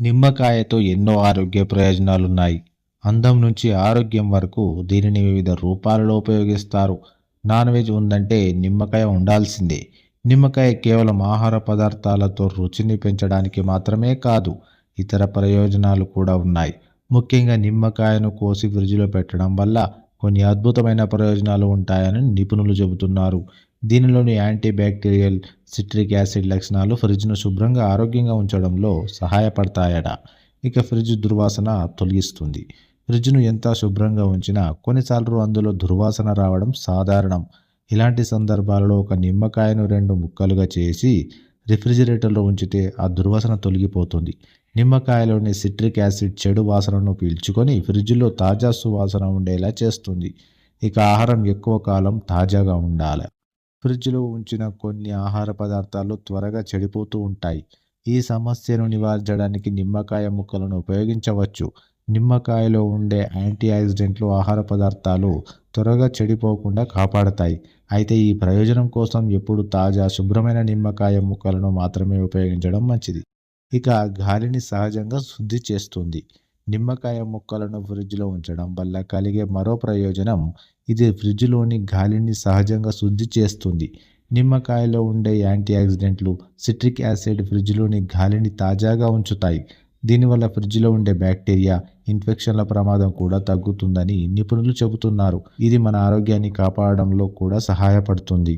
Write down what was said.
నిమ్మకాయతో ఎన్నో ఆరోగ్య ప్రయోజనాలున్నాయి. అందం నుంచి ఆరోగ్యం వరకు దీనిని వివిధ రూపాలలో ఉపయోగిస్తారు. నాన్ వెజ్ ఉందంటే నిమ్మకాయ ఉండాల్సిందే. నిమ్మకాయ కేవలం ఆహార పదార్థాలతో రుచిని పెంచడానికి మాత్రమే కాదు ఇతర ప్రయోజనాలు కూడా ఉన్నాయి. ముఖ్యంగా నిమ్మకాయను కోసి ఫ్రిడ్జ్లో పెట్టడం వల్ల కొన్ని అద్భుతమైన ప్రయోజనాలు ఉంటాయని నిపుణులు చెబుతున్నారు. దీనిలోని యాంటీ బ్యాక్టీరియల్ సిట్రిక్ యాసిడ్ లక్షణాలు ఫ్రిడ్జ్ను శుభ్రంగా ఆరోగ్యంగా ఉంచడంలో సహాయపడతాయట. ఇక ఫ్రిడ్జ్ దుర్వాసన తొలగిస్తుంది. ఫ్రిడ్జ్ను ఎంత శుభ్రంగా ఉంచినా కొన్నిసార్లు అందులో దుర్వాసన రావడం సాధారణం. ఇలాంటి సందర్భాలలో ఒక నిమ్మకాయను రెండు ముక్కలుగా చేసి రిఫ్రిజిరేటర్లో ఉంచితే ఆ దుర్వాసన తొలగిపోతుంది. నిమ్మకాయలోని సిట్రిక్ యాసిడ్ చెడు వాసనను పీల్చుకొని ఫ్రిడ్జ్లో తాజా సువాసన ఉండేలా చేస్తుంది. ఇక ఆహారం ఎక్కువ కాలం తాజాగా ఉండాలి. ఫ్రిడ్జ్లో ఉంచిన కొన్ని ఆహార పదార్థాలు త్వరగా చెడిపోతూ ఉంటాయి. ఈ సమస్యను నివారించడానికి నిమ్మకాయ ముక్కలను ఉపయోగించవచ్చు. నిమ్మకాయలో ఉండే యాంటీ ఆక్సిడెంట్లు ఆహార పదార్థాలు త్వరగా చెడిపోకుండా కాపాడతాయి. అయితే ఈ ప్రయోజనం కోసం ఎప్పుడు తాజా శుభ్రమైన నిమ్మకాయ ముక్కలను మాత్రమే ఉపయోగించడం మంచిది. ఇక గాలిని సహజంగా శుద్ధి చేస్తుంది. నిమ్మకాయ ముక్కలను ఫ్రిడ్జ్లో ఉంచడం వల్ల కలిగే మరో ప్రయోజనం ఇది ఫ్రిడ్జ్లోని గాలిని సహజంగా శుద్ధి చేస్తుంది. నిమ్మకాయలో ఉండే యాంటీ ఆక్సిడెంట్లు సిట్రిక్ యాసిడ్ ఫ్రిడ్జ్లోని గాలిని తాజాగా ఉంచుతాయి. దీనివల్ల ఫ్రిడ్జ్లో ఉండే బ్యాక్టీరియా ఇన్ఫెక్షన్ల ప్రమాదం కూడా తగ్గుతుందని నిపుణులు చెబుతున్నారు. ఇది మన ఆరోగ్యాన్ని కాపాడడంలో కూడా సహాయపడుతుంది.